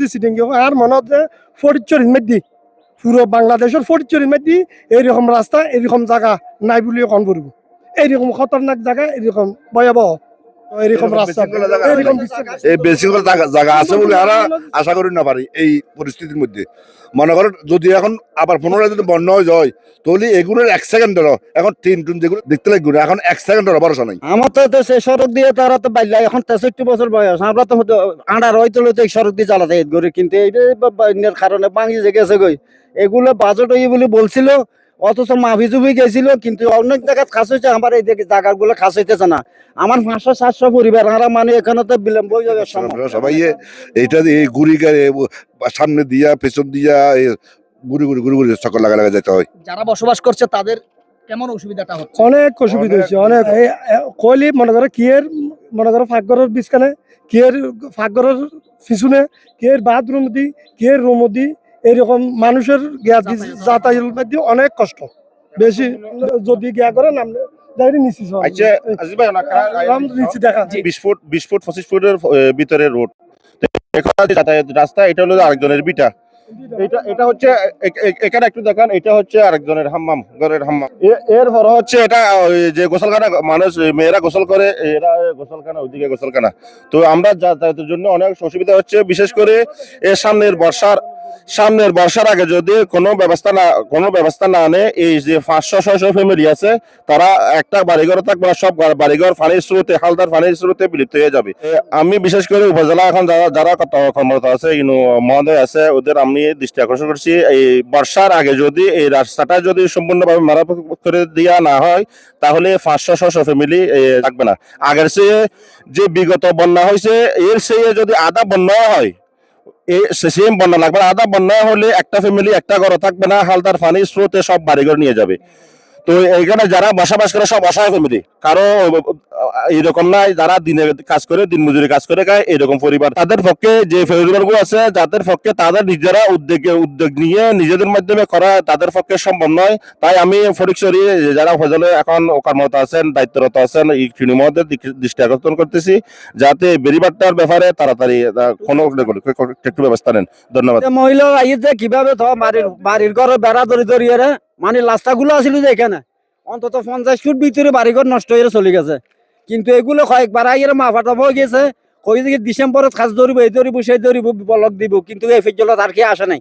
দি dengue. আর মনত যে ফরিদচরির মধ্যে পুরো বাংলাদেশের ফরিদচরির মধ্যে এইরকম রাস্তা, এইরকম জায়গা নাই বলে কন করব এইরকম খতরনাক জায়গা, এইরকম ভয়াবহ। এরকম রাস্তা বিশৃঙ্খলা জায়গা আছে। এরকম এই বেশিরভাগ জায়গা জায়গা আছে বলে আমরা আশা করি না পারি এই পরিস্থিতির মধ্যে। মনে করেন যদি এখন আবার পুনরায় যদি বন্যা হয়ে যায় তাহলে এগুলোর এক সেকেন্ডের এখন তিন টুন যেগুলো দেখতে লাগবে এখন এক সেকেন্ডের ভরসা নাই। আমার তো দেশে সড়ক দিয়ে তারা তো বাইলা এখন তেষট্টি বছর বয়স। আমরা তো আড়ার হয়তো তো এই সড়ক দিয়ে চালাতে কিন্তু এইটা বন্যার কারণে ভাঙি যে গেছে গই এগুলো বাজেট হয়ে বলে বলছিল অথচ মাফি জুবি গেছিল কিন্তু অনেক জায়গায় খাস হয়েছে আমার এই দিকে জায়গাগুলো খাস হইতেছে না। আমার পাঁচশো সাতশো পরিবার আমরা মানে এখানে তো বিলম্ব হয়ে যাবে সবাই এইটা এই গুড়ি গাড়ি সামনে দিয়া পেছন দিয়া গুড়ি গুড়ি গুড়ি গুড়ি চক্কর লাগা লাগা যেতে হয়। যারা বসবাস করছে তাদের কেমন অসুবিধাটা হচ্ছে? অনেক অসুবিধা হয়েছে অনেক এই কইলি মনে করো কিয়ের মনে করো ফাঁকঘরের বিছখানে কিয়ের ফাঁকঘরের পিছনে কিয়ের বাথরুম দি কিয়ের রুম দি এরকম মানুষের গিয়া যাতায়াত। যাতায়াতের মধ্যে অনেক কষ্ট। বেশি যদি গিয়া করে নাম যাই নিচ্ছি আচ্ছা ভিতরে রোড। যাতায়াত রাস্তা এটা হলো আরেকজনের বিটা। এটা এটা হচ্ছে এখানে একটু দেখান এটা হচ্ছে আরেকজনের হাম্মাম ঘরের হাম্মাম। এ- এর পর হচ্ছে এটা যে গোসলখানা মানুষ মেয়েরা গোসল করে এরা গোসলখানা ওইদিকে গোসলখানা। তো আমরা যাতায়াতের জন্য অনেক অসুবিধা হচ্ছে বিশেষ করে এর সামনের বর্ষার সামনের বর্ষার আগে যদি কোনো ব্যবস্থা না কোনো ব্যবস্থা না নেয় এই যে পাঁচশো ছয়শো ফ্যামিলি আছে তারা একটা বাড়িঘর থাকবে না, সব বাড়িঘর পানির স্রোতে হালদার পানির স্রোতে বিলুপ্ত হয়ে যাবে। আমি বিশেষ করে উপজেলা এখন যারা যারা কর্মরত আছে ইনু মহোদয় আছে ওদের আমি দৃষ্টি আকর্ষণ করছি। এই বর্ষার আগে যদি এই রাস্তাটা যদি সম্পূর্ণভাবে মেরামত করে দেওয়া না হয় তাহলে পাঁচশো ছশো ফ্যামিলি থাকবে না। আগের চেয়ে যে বিগত বন্যা হয়েছে এর চেয়ে যদি আধা বন্যা হয় সেম বন্যা লাগবে আধা বন্যা হলে একটা ফ্যামিলি একটা ঘর থাকবে না। হালদার পানির স্রোতে সব বাড়িঘর নিয়ে যাবে। তো এখানে যারা বসবাস করে সব অসহায় ফ্যামিলি কারও এরকম নাই, যারা দিনে কাজ করে, দিন মজুরি কাজ করে খায়, এরকম পরিবার। তাদের পক্ষে যে পরিবারগুলো আছে, যাদের পক্ষে তাদের নিজেরা উদ্যোগে উদ্যোগ নিয়ে নিজেদের মাধ্যমে করা তাদের পক্ষে সম্ভব নয়। তাই আমি ফরিকশরী যারা ফজলে এখন কর্মরত আছেন, দায়িত্বরত আছেন, এই মহোদয় দৃষ্টি আকর্ষণ করতেছি, যাতে বেরিবারটার ব্যাপারে তাড়াতাড়ি কোনো একটু ব্যবস্থা নেন। ধন্যবাদ। যে মহিলা আইয়ে কীভাবে তো বাড়ির বাড়ির ঘরে বেড়া ধরি ধরিয়ে মানে রাস্তাগুলো আছিল যে এখানে, অন্তত পঞ্চাশ ফুট ভিতরে বাড়িঘর নষ্ট হয়ে চলে গেছে। কিন্তু এগুলো কয়েকবার আগের মাফা মাফাটা হয়ে গেছে। কই যে ডিসেম্বরত খাস ধরিব, এই ধরিব, সেই ধরিব, বলক দিব, কিন্তু এই ফেজলত আর কি আসে নাই।